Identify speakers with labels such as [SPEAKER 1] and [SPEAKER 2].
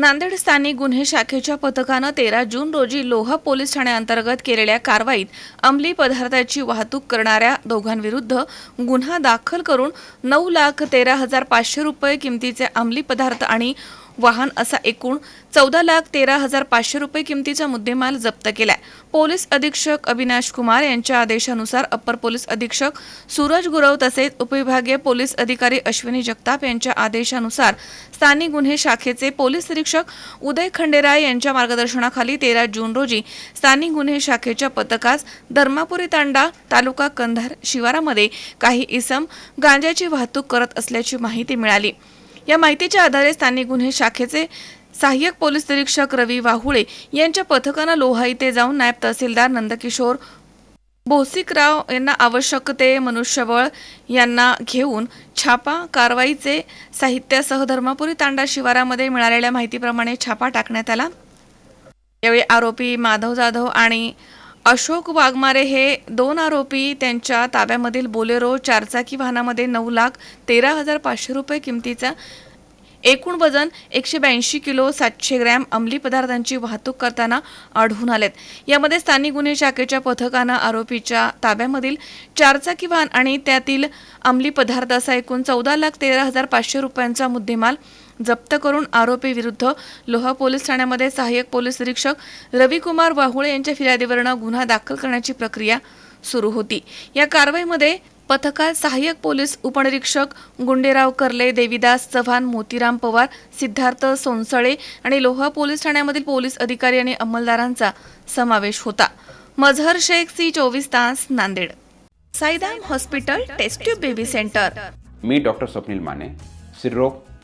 [SPEAKER 1] नांदेड स्थानिक गुन्हे शाखेच्या पथकानं तेरा जून रोजी लोहा पोलीस ठाण्याअंतर्गत केलेल्या कारवाईत अंमली पदार्थाची वाहतूक करणाऱ्या दोघांविरुद्ध गुन्हा दाखल करून नऊ लाख तेरा हजार पाचशे रुपये किमतीचे अंमली पदार्थ आणि वाहन असा एकूण चौदा लाख तेरा हजार पाचशे रुपये किमतीचा मुद्देमाल जप्त केलाय. पोलीस अधीक्षक अविनाश कुमार यांच्या आदेशानुसार अप्पर पोलीस अधीक्षक सूरज गुरव तसेच उपविभागीय पोलीस अधिकारी अश्विनी जगताप यांच्या आदेशानुसार स्थानिक गुन्हे शाखेचे पोलीस निरीक्षक उदय खंडेराय यांच्या मार्गदर्शनाखाली तेरा जून रोजी स्थानिक गुन्हे शाखेच्या पथकास धर्मापुरी तांडा तालुका कंधार शिवारामध्ये काही इसम गांजाची वाहतूक करत असल्याची माहिती मिळाली. या माहितीच्या आधारे स्थानिक गुन्हे शाखेचे सहाय्यक पोलीस निरीक्षक रवी वाहुळे यांच्या पथकानं लोहा इथे जाऊन नायब तहसीलदार नंदकिशोर भोसिकराव यांना आवश्यक ते मनुष्यबळ यांना घेऊन छापा कारवाईचे साहित्यासह धर्मापुरी तांडा शिवारामध्ये मिळालेल्या माहितीप्रमाणे छापा टाकण्यात आला. यावेळी आरोपी माधव जाधव आणि अशोक वाघमारे हे दोन आरोपी त्यांच्या ताब्यामधील बोलेरो चारचाकी वाहनामध्ये नऊ लाख तेरा हजार पाचशे रुपये किमतीचा एकूण वजन एकशे ब्याऐंशी किलो सातशे ग्रॅम अंमली पदार्थांची वाहतूक करताना आढळून आलेत. यामध्ये स्थानिक गुन्हे शाखेच्या पथकानं आरोपीच्या ताब्यामधील चारचाकी वाहन आणि त्यातील अंमली पदार्थ असा एकूण चौदा लाख तेरा हजार पाचशे रुपयांचा मुद्देमाल जप्त करून आरोपी विरुद्ध लोहा पोलीस ठाण्यामध्ये सहाय्यक पोलीस निरीक्षक रविकुमार वाहुळे यांच्या फिर्यादीवरनं गुन्हा दाखल करण्याची प्रक्रिया सुरू होती. या कारवाईमध्ये पथकात सहाय्यक पोलीस उपनिरीक्षक गुंडेराव कर्ले देवीदास चव्हाण मोतीराम पवार सिद्धार्थ सोनसळे आणि लोहा पोलीस ठाण्यामधील पोलीस अधिकारी आणि अंमलदारांचा समावेश होता. मझहर शेख सी चोवीस तास Nanded. Saidham hospital test tube baby centre.
[SPEAKER 2] मी डॉक्टर स्वप्नील माने सिरोग